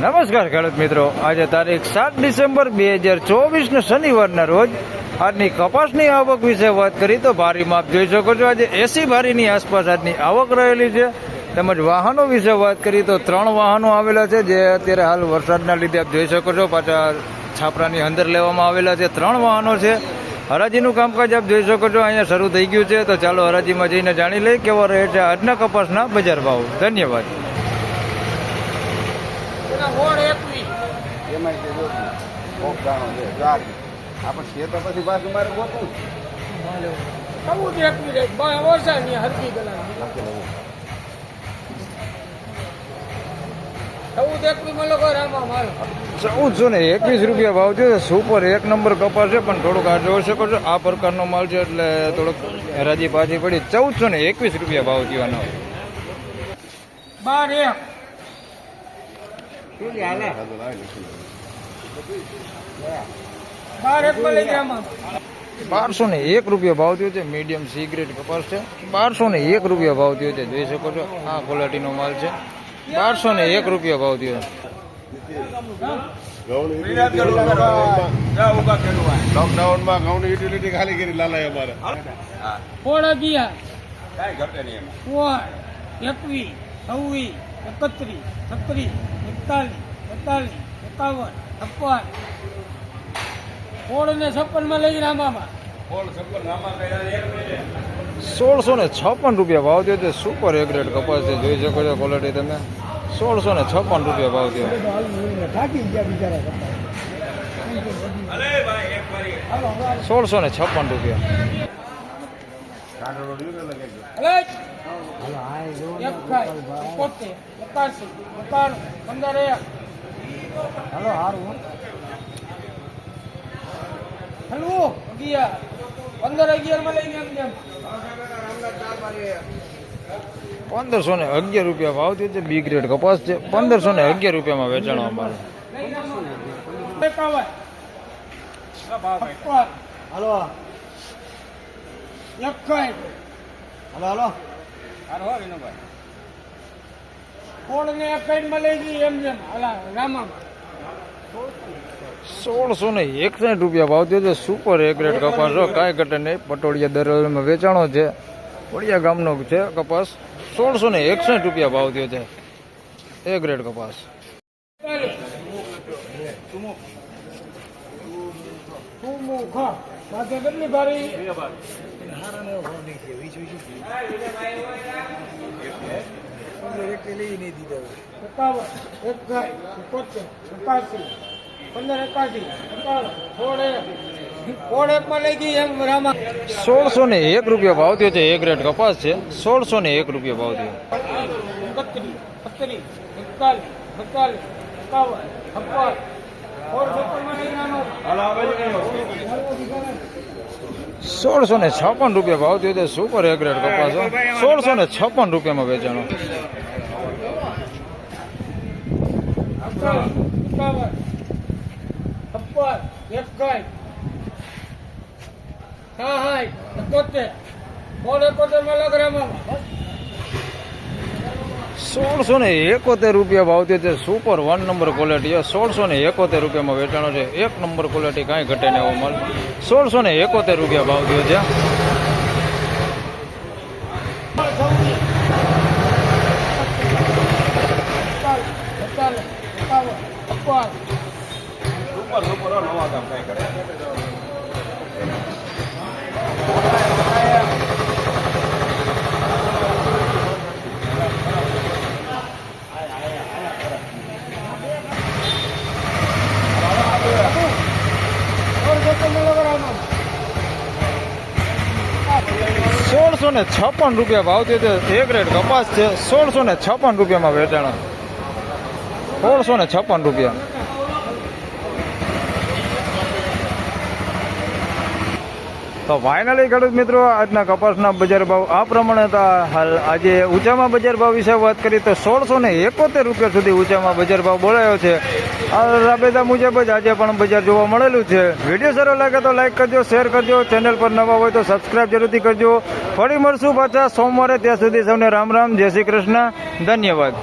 નમસ્કાર ખેડૂત મિત્રો. આજે તારીખ સાત ડિસેમ્બર બે હજાર ચોવીસના શનિવારના રોજ આજની કપાસની આવક વિશે વાત કરી તો ભારી માપ જોઈ શકો છો. આજે એસી ભારીની આસપાસ આજની આવક રહેલી છે. તેમજ વાહનો વિશે વાત કરી તો ત્રણ વાહનો આવેલા છે, જે અત્યારે હાલ વરસાદના લીધે આપ જોઈ શકો છો, પાછા છાપરાની અંદર લેવામાં આવેલા છે. ત્રણ વાહનો છે. હરાજીનું કામકાજ આપ જોઈ શકો છો, અહીંયા શરૂ થઈ ગયું છે. તો ચાલો હરાજીમાં જઈને જાણી લઈએ કેવો રહે છે આજના કપાસના બજાર ભાવ. ધન્યવાદ. એમાં તે જો કોક દાણો છે જાગ આપણે છે તો પછી પાછું મારે ગોતું ચૌદસો ને એકવીસ રૂપિયા ભાવ છે સુપર એક નંબર કપાસ છે પણ થોડુંક આ જોઈ શકો છો આ પ્રકારનો માલ છે એટલે થોડુંક રાજી પાછી પડી. ચૌદસો ને એકવીસ રૂપિયા ભાવ જીવાનો બાર એક આમાં. બારસો ને એક રૂપિયા ભાવ થયો છે. મીડિયમ સિગરેટ કપાસ છે. બારસો ને એક રૂપિયા ભાવ થયો છે. જોઈ શકો છો આ ક્વોલિટીનો માલ છે. બારસો ને એક રૂપિયા ભાવ થયો લોકડાઉનમાં ઘઉંની યુટિલિટી ખાલી કરી લાલાએ અમારે. સોળ અગિયાર? સોળ એકવીસ છવ્વીસ એકત્રીસ છત્રીસ. એકતાલીસ એકાવન છપ્પન. સોળ ને છપ્પનમાં લઈ આમાં સોળસો ને છપ્પન રૂપિયા ભાવ થયો છે. સુપર એક રેટ કપાસ છે. જોઈ શકો છો ક્વોલિટી તમે. સોળસો ને છપ્પન રૂપિયા ભાવ થયો. સોળસો ને છપ્પન રૂપિયા એકોતેર એકાસી એકાણું પંદર એક હાલો હારું હલવું અગિયાર. પંદર અગિયારમાં લઈ ગયા એમ પંદરસો ને અગિયાર રૂપિયા ભાવ થયો છે બી ગ્રેડ કપાસ છે. પંદરસો ને અગિયાર રૂપિયામાં વેચાણો અમારે. એકાવન હાલો કોણ ને એમ જેમ? હાલા રામામાં સોળસો ને એકસઠ રૂપિયા ભાવ થયો છે. સુપર એક રેટ કપાસ. હો કાંઈ ઘટે નહીં. પટોળિયા દરવાજામાં વેચાણો છે. વડિયા ગામનો છે કપાસ. સોળસો ને એકસઠ રૂપિયા ભાવ થયો છે. એક રેટ કપાસ. તું માથે સોળસો ને એક રૂપિયા ભાવ થયો છે. એક રેટ કપાસ છે. સોળસો ને એક રૂપિયા ભાવ થયો. સોળસો ને છપ્પન રૂપિયા ભાવ થયો સુપર એગ્રેડ કપાસ સોળસો ને છપ્પન રૂપિયામાં વેચાણો હા હા એકોતેર કોણ એકોતેરમાં લગ રામા સોળસો ને એકોતેર રૂપિયા ભાવ થયો સુપર વન નંબર ક્વોલિટી સોળસો ને એકોતેર રૂપિયામાં વેચાણો છે. એક નંબર ક્વોલિટી કાંઈ ઘટે ને એવો માલ. સોળસો ને એકોતેર રૂપિયા ભાવ થયો છે. સુપર સુપર નવા કામ કઈ કરે સોળ છપ્પનમાં લગ રામા સોળસો ને છપ્પન રૂપિયા ભાવ થયો એક રેટ કપાસ છે. સોળસો ને છપ્પન રૂપિયામાં વેચાણ. સોળસો ને છપ્પન રૂપિયા. તો ફાઇનલી ખેડૂત મિત્રો, આજના કપાસના બજાર ભાવ આ પ્રમાણે હતા હાલ આજે ઊંચામાં બજાર ભાવ વિશે વાત કરીએ તો સોળસો ને એકોતેર રૂપિયા સુધી ઊંચામાં બજાર ભાવ બોલાયો છે. આ રાબેતા મુજબ જ આજે પણ બજાર જોવા મળેલું છે. વીડિયો સારો લાગે તો લાઈક કરજો, શેર કરજો, ચેનલ પર નવા હોય તો સબસ્ક્રાઇબ જરૂરથી કરજો. ફરી મળશું પાછા સોમવારે, ત્યાં સુધી સૌને રામ રામ, જય શ્રી કૃષ્ણ, ધન્યવાદ.